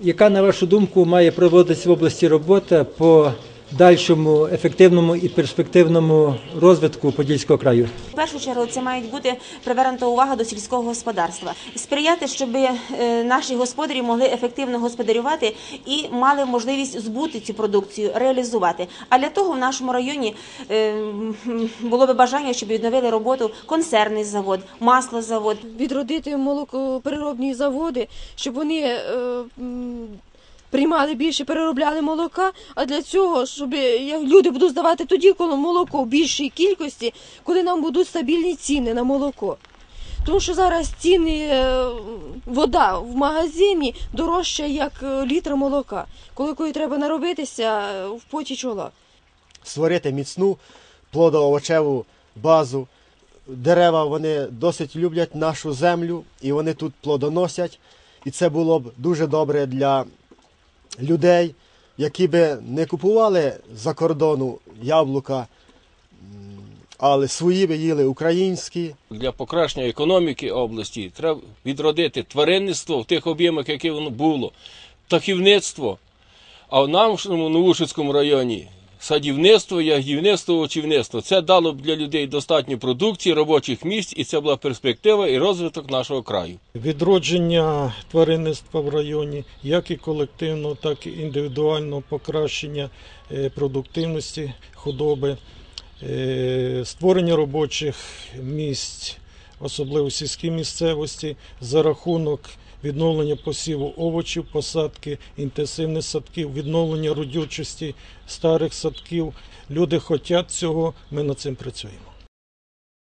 Яка, на вашу думку, має проводитись в області робота по дальшому ефективному і перспективному розвитку Подільського краю? В першу чергу це мають бути привернута увага до сільського господарства, сприяти, щоб е, наші господарі могли ефективно господарювати і мали можливість збути цю продукцію, реалізувати. А для того в нашому районі е, було би бажання, щоб відновили роботу консервний завод, маслозавод, відродити молокопереробні заводи, щоб вони е, приймали більше, переробляли молока. А для цього, щоб як люди будуть здавати тоді, коли молоко в більшій кількості, коли нам будуть стабільні ціни на молоко. Тому що зараз ціни е, вода в магазині дорожча, як е, літр молока, коли, треба наробитися е, в поті чола. створити міцну плодоовочеву базу. Дерева вони досить люблять нашу землю і вони тут плодоносять. І це було б дуже добре для людей, які би не купували за кордону яблука, але свої би їли українські. Для покращення економіки області треба відродити тваринництво в тих об'ємах, які воно було, птахівництво. А в нашому Новушицькому районі садівництво, ягідництво, очівництво. Це дало б для людей достатньо продукції, робочих місць, і це була перспектива і розвиток нашого краю. відродження тваринництва в районі, як і колективного, так і індивідуального покращення е, продуктивності худоби, е, створення робочих місць, особливо в сільській місцевості, за рахунок відновлення посіву овочів, посадки інтенсивних садків, відновлення родючості старих садків. Люди хочуть цього, ми над цим працюємо.